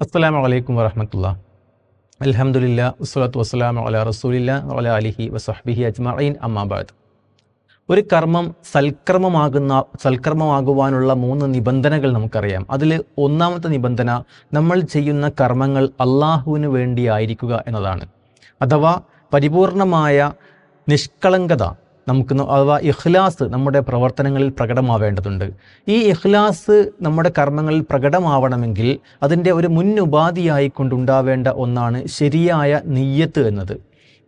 അസ്സലാമു അലൈക്കും വറഹമത്തുള്ള. അലഹമുല്ല വസ്സലാത്തു വസ്സലാമു അല റസൂലില്ല അല അലിഹി വസഹ്ബിഹി അജ്മഈൻ അമ്മാബാദ് ഒരു കർമ്മം സൽക്കർമ്മമാകുന്ന സൽക്കർമ്മമാകുവാനുള്ള മൂന്ന് നിബന്ധനകൾ നമുക്കറിയാം. അതിൽ ഒന്നാമത്തെ നിബന്ധന നമ്മൾ ചെയ്യുന്ന കർമ്മങ്ങൾ അള്ളാഹുവിന് വേണ്ടിയായിരിക്കുക എന്നതാണ്. അഥവാ പരിപൂർണമായ നിഷ്കളങ്കത നമുക്ക് അഥവാ ഇഖ്ലാസ് നമ്മുടെ പ്രവർത്തനങ്ങളിൽ പ്രകടമാവേണ്ടതുണ്ട്. ഈ ഇഖ്ലാസ് നമ്മുടെ കർമ്മങ്ങളിൽ പ്രകടമാവണമെങ്കിൽ അതിന്റെ ഒരു മുന്നുപാധിയായി കൊണ്ടുണ്ടാവേണ്ട ഒന്നാണ് ശരിയായ നെയ്യത്ത് എന്നത്.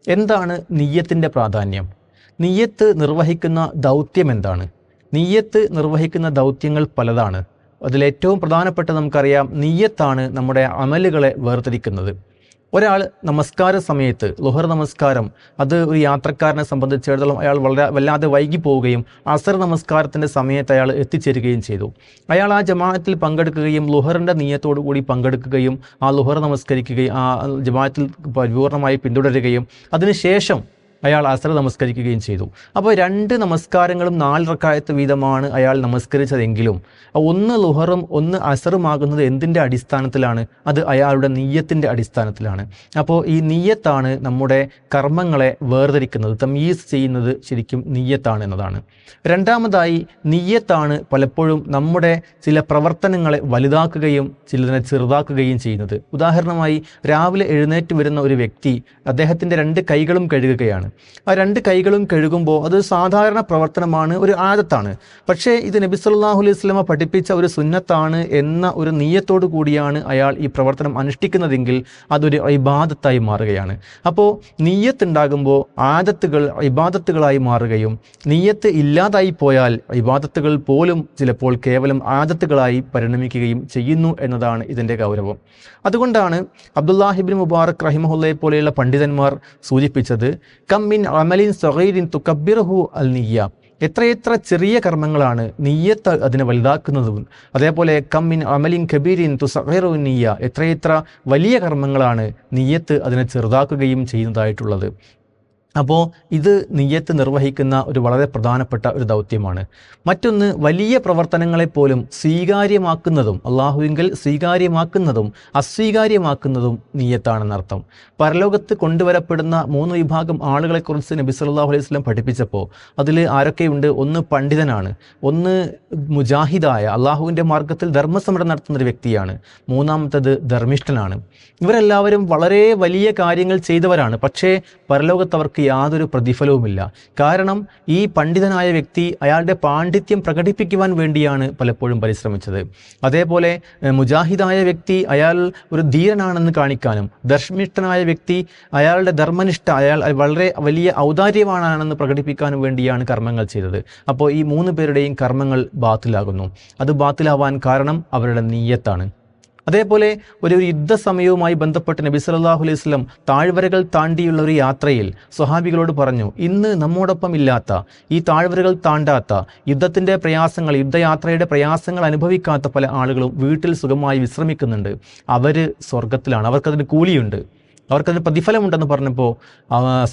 എന്താണ് നെയ്യത്തിന്റെ പ്രാധാന്യം? നെയ്യത്ത് നിർവഹിക്കുന്ന ദൗത്യം എന്താണ്? നെയ്യത്ത് നിർവഹിക്കുന്ന ദൗത്യങ്ങൾ പലതാണ്. അതിലേറ്റവും പ്രധാനപ്പെട്ട നമുക്കറിയാം നെയ്യത്താണ് നമ്മുടെ അമലുകളെ വേർതിരിക്കുന്നത്. ഒരാൾ നമസ്കാര സമയത്ത് ലുഹർ നമസ്കാരം അത് ഒരു യാത്രക്കാരനെ സംബന്ധിച്ചിടത്തോളം അയാൾ വളരെ വല്ലാതെ വൈകി പോവുകയും അസർ നമസ്കാരത്തിന്റെ സമയത്ത് അയാൾ എത്തിച്ചേരുകയും ചെയ്തു. അയാൾ ആ ജമാഅത്തിൽ പങ്കെടുക്കുകയും ലുഹറിന്റെ നീയത്തോടു കൂടി പങ്കെടുക്കുകയും ആ ലുഹർ നമസ്കരിക്കുകയും ആ ജമാഅത്തിൽ പരിപൂർണമായി പിന്തുടരുകയും അതിനുശേഷം അയാൾ അസർ നമസ്കരിക്കുകയും ചെയ്തു. അപ്പോൾ രണ്ട് നമസ്കാരങ്ങളും നാല് റക്കായത്ത് വീതമാണ് അയാൾ നമസ്കരിച്ചതെങ്കിലും ഒന്ന് ലുഹറും ഒന്ന് അസറുമാകുന്നത് എന്തിന്റെ അടിസ്ഥാനത്തിലാണ്? അത് അയാളുടെ നീയത്തിന്റെ അടിസ്ഥാനത്തിലാണ്. അപ്പോൾ ഈ നീയത്താണ് നമ്മുടെ കർമ്മങ്ങളെ വേർതിരിക്കുന്നത്. തമീസ് ചെയ്യുന്നത് ശരിക്കും നീയത്താണ് എന്നതാണ്. രണ്ടാമതായി നീയത്താണ് പലപ്പോഴും നമ്മുടെ ചില പ്രവർത്തനങ്ങളെ വലുതാക്കുകയും ചിലതിനെ ചെറുതാക്കുകയും ചെയ്യുന്നത്. ഉദാഹരണമായി രാവിലെ എഴുന്നേറ്റ് വരുന്ന ഒരു വ്യക്തി അദ്ദേഹത്തിന്റെ രണ്ട് കൈകളും കഴുകുകയാണ്. ആ രണ്ട് കൈകളും കഴുകുമ്പോൾ അത് സാധാരണ പ്രവർത്തനമാണ് ഒരു ആദത്താണ്. പക്ഷേ ഇത് നബി സല്ലാഹു അലൈഹി വസല്ലമ പഠിപ്പിച്ച ഒരു സുന്നത്താണ് എന്ന ഒരു നീയത്തോടു കൂടിയാണ് അയാൾ ഈ പ്രവർത്തനം അനുഷ്ഠിക്കുന്നതെങ്കിൽ അതൊരു ഇബാദത്തായി മാറുകയാണ്. അപ്പോൾ നീയത്ത് ഉണ്ടാകുമ്പോൾ ആദത്തുകൾ ഇബാദത്തുകളായി മാറുകയും നീയത്ത് ഇല്ലാതായി പോയാൽ ഇബാദത്തുകൾ പോലും ചിലപ്പോൾ കേവലം ആദത്തുകളായി പരിണമിക്കുകയും ചെയ്യുന്നു എന്നതാണ് ഇതിന്റെ ഗൗരവം. അതുകൊണ്ടാണ് അബ്ദുല്ലാഹിബിൻ മുബാറക് റഹിമഹുല്ലയെ പോലെയുള്ള പണ്ഡിതന്മാർ സൂചിപ്പിച്ചത് നിയ്യ. എത്രയെത്ര ചെറിയ കർമ്മങ്ങളാണ് നീയത്ത് അതിനെ വലുതാക്കുന്നതും. അതേപോലെ കമ്മിൻ അമലിൻ കബീരിൻ തുസഹറു നീയ എത്രയെത്ര വലിയ കർമ്മങ്ങളാണ് നീയത്ത് അതിനെ ചെറുതാക്കുകയും ചെയ്യുന്നതായിട്ടുള്ളത്. അപ്പോൾ ഇത് നിയ്യത്ത് നിർവഹിക്കുന്ന ഒരു വളരെ പ്രധാനപ്പെട്ട ഒരു ദൗത്യമാണ്. മറ്റൊന്ന് വലിയ പ്രവർത്തനങ്ങളെപ്പോലും സ്വീകാര്യമാക്കുന്നതും അള്ളാഹുവിങ്കൽ സ്വീകാര്യമാക്കുന്നതും അസ്വീകാര്യമാക്കുന്നതും നീയത്താണെന്നർത്ഥം പരലോകത്ത് കൊണ്ടുവരപ്പെടുന്ന മൂന്ന് വിഭാഗം ആളുകളെക്കുറിച്ച് നബി സല്ലല്ലാഹു അലൈഹി സ്വലം പഠിപ്പിച്ചപ്പോൾ അതിൽ ആരൊക്കെയുണ്ട്? ഒന്ന് പണ്ഡിതനാണ്. ഒന്ന് മുജാഹിദായ അള്ളാഹുവിന്റെ മാർഗത്തിൽ ധർമ്മസമരം നടത്തുന്ന ഒരു വ്യക്തിയാണ്. മൂന്നാമത്തത് ധർമ്മിഷ്ഠനാണ്. ഇവരെല്ലാവരും വളരെ വലിയ കാര്യങ്ങൾ ചെയ്തവരാണ്. പക്ഷേ പരലോകത്ത് അവർക്ക് യാതൊരു പ്രതിഫലവുമില്ല. കാരണം ഈ പണ്ഡിതനായ വ്യക്തി അയാളുടെ പാണ്ഡിത്യം പ്രകടിപ്പിക്കുവാൻ വേണ്ടിയാണ് പലപ്പോഴും പരിശ്രമിച്ചത്. അതേപോലെ മുജാഹിദായ വ്യക്തി അയാൾ ഒരു ധീരനാണെന്ന് കാണിക്കാനും ധർമ്മിഷ്ഠനായ വ്യക്തി അയാളുടെ ധർമ്മനിഷ്ഠ അയാൾ വളരെ വലിയ ഔദാര്യമാണെന്ന് പ്രകടിപ്പിക്കാനും വേണ്ടിയാണ് കർമ്മങ്ങൾ ചെയ്തത്. അപ്പോൾ ഈ മൂന്ന് പേരുടെയും കർമ്മങ്ങൾ ബാത്തിലാകുന്നു. അത് ബാത്തിലാവാൻ കാരണം അവരുടെ നീയത്താണ്. അതേപോലെ ഒരു യുദ്ധസമയവുമായി ബന്ധപ്പെട്ട് നബി സല്ലാഹു അലൈഹി സ്വലം താഴ്വരകൾ താണ്ടിയുള്ള ഒരു യാത്രയിൽ സ്വഹാബികളോട് പറഞ്ഞു ഇന്ന് നമ്മോടൊപ്പം ഇല്ലാത്ത ഈ താഴ്വരകൾ താണ്ടാത്ത യുദ്ധത്തിന്റെ പ്രയാസങ്ങൾ യുദ്ധയാത്രയുടെ പ്രയാസങ്ങൾ അനുഭവിക്കാത്ത പല ആളുകളും വീട്ടിൽ സുഖമായി വിശ്രമിക്കുന്നുണ്ട്. അവർ സ്വർഗത്തിലാണ് അവർക്കതിന് കൂലിയുണ്ട്. അവർക്കതിന് പ്രതിഫലമുണ്ടെന്ന് പറഞ്ഞപ്പോൾ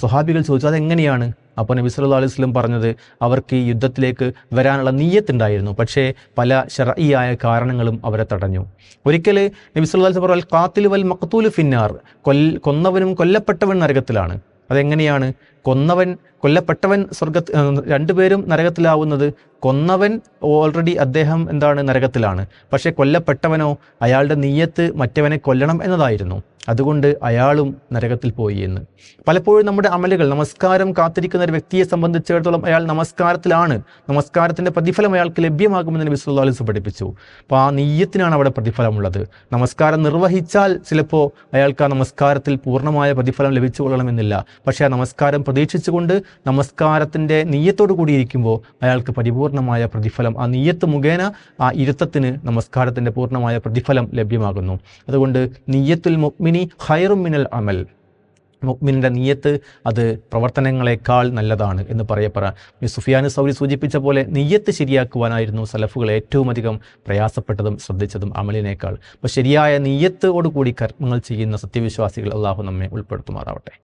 സ്വഹാബികൾ ചോദിച്ചു അതെങ്ങനെയാണ്? അപ്പോൾ നബി സല്ലു അലൈഹി സ്വലം പറഞ്ഞത് അവർക്ക് ഈ യുദ്ധത്തിലേക്ക് വരാനുള്ള നീയത്തുണ്ടായിരുന്നു പക്ഷേ പല ഷറയായ കാരണങ്ങളും അവരെ തടഞ്ഞു. ഒരിക്കൽ നബി സല്ലല്ലാഹു അലൈഹി പറഞ്ഞാൽ കാത്തിൽ വൽ മക്തൂൽ ഫിന്നാർ കൊൽ കൊന്നവനും കൊല്ലപ്പെട്ടവൻ നരകത്തിലാണ്. അതെങ്ങനെയാണ്? കൊന്നവൻ കൊല്ലപ്പെട്ടവൻ സ്വർഗ രണ്ടുപേരും നരകത്തിലാവുന്നത് കൊന്നവൻ ഓൾറെഡി അദ്ദേഹം എന്താണ് നരകത്തിലാണ്. പക്ഷേ കൊല്ലപ്പെട്ടവനോ അയാളുടെ നീയത്ത് മറ്റവനെ കൊല്ലണം എന്നതായിരുന്നു. അതുകൊണ്ട് അയാളും നരകത്തിൽ പോയി എന്ന്. പലപ്പോഴും നമ്മുടെ അമലുകൾ നമസ്കാരം കാത്തിരിക്കുന്ന ഒരു വ്യക്തിയെ സംബന്ധിച്ചിടത്തോളം അയാൾ നമസ്കാരത്തിലാണ്. നമസ്കാരത്തിന്റെ പ്രതിഫലം അയാൾക്ക് ലഭ്യമാകുമെന്ന് നബി വസല്ലം പഠിപ്പിച്ചു. അപ്പോൾ ആ നീയത്തിനാണ് അവിടെ പ്രതിഫലമുള്ളത്. നമസ്കാരം നിർവഹിച്ചാൽ ചിലപ്പോൾ അയാൾക്ക് ആ നമസ്കാരത്തിൽ പൂർണമായ പ്രതിഫലം ലഭിച്ചു കൊള്ളണമെന്നില്ല പക്ഷേ ആ നമസ്കാരം പ്രതീക്ഷിച്ചുകൊണ്ട് നമസ്കാരത്തിന്റെ നീയത്തോടു കൂടി ഇരിക്കുമ്പോൾ അയാൾക്ക് പരിപൂർണമായ പ്രതിഫലം ആ നീയത്ത് മുഖേന ആ ഇരുത്തത്തിന് നമസ്കാരത്തിന്റെ പൂർണമായ പ്രതിഫലം ലഭ്യമാകുന്നു. അതുകൊണ്ട് നീയത്തുൽ മുക്മിനി ഹൈറുമിനൽ മിനൽ അമൽ. മുക്മിനിന്റെ നീയത്ത് അത് പ്രവർത്തനങ്ങളെക്കാൾ നല്ലതാണ് എന്ന് പറയപ്പെട. സുഫിയാൻ സൗരി സൂചിപ്പിച്ച പോലെ നീയത്ത് ശരിയാക്കുവാനായിരുന്നു സലഫുകൾ ഏറ്റവും അധികം പ്രയാസപ്പെട്ടതും ശ്രദ്ധിച്ചതും അമലിനേക്കാൾ. അപ്പോൾ ശരിയായ നീയത്തോടു കൂടി കർമ്മങ്ങൾ ചെയ്യുന്ന സത്യവിശ്വാസികൾ അള്ളാഹു നമ്മെ ഉൾപ്പെടുത്തുമാറാവട്ടെ.